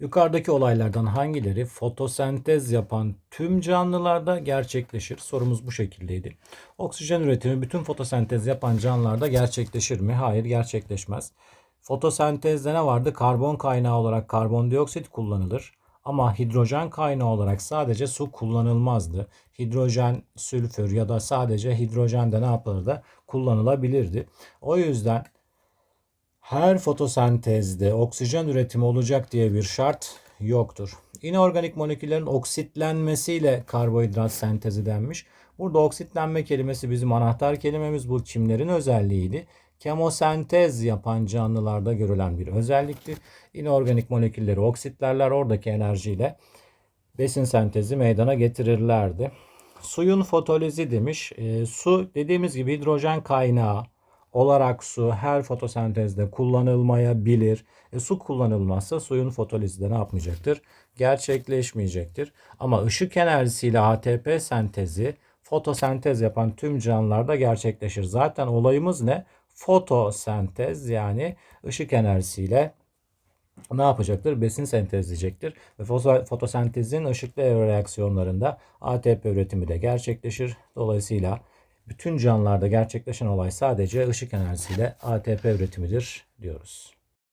Yukarıdaki olaylardan hangileri fotosentez yapan tüm canlılarda gerçekleşir? Sorumuz bu şekildeydi. Oksijen üretimi bütün fotosentez yapan canlılarda gerçekleşir mi? Hayır, gerçekleşmez. Fotosentezde ne vardı? Karbon kaynağı olarak karbondioksit kullanılır. Ama hidrojen kaynağı olarak sadece su kullanılmazdı. Hidrojen, sülfür ya da sadece hidrojen de ne yapılırdı? Kullanılabilirdi. O yüzden her fotosentezde oksijen üretimi olacak diye bir şart yoktur. İnorganik moleküllerin oksitlenmesiyle karbonhidrat sentezi denmiş. Burada oksitlenme kelimesi bizim anahtar kelimemiz. Bu kimlerin özelliğiydi? Kemosentez yapan canlılarda görülen bir özellikti. İnorganik molekülleri oksitlerler oradaki enerjiyle besin sentezi meydana getirirlerdi. Suyun fotolizi demiş. E, su dediğimiz gibi hidrojen kaynağı olarak su her fotosentezde kullanılmayabilir. E, su kullanılmazsa suyun fotolizi de ne yapmayacaktır? Gerçekleşmeyecektir. Ama ışık enerjisiyle ATP sentezi fotosentez yapan tüm canlılarda gerçekleşir. Zaten olayımız ne? Fotosentez yani ışık enerjisiyle ne yapacaktır? Besin sentezleyecektir. Ve fotosentezin ışıklı reaksiyonlarında ATP üretimi de gerçekleşir. Dolayısıyla bütün canlılarda gerçekleşen olay sadece ışık enerjisiyle ATP üretimidir diyoruz.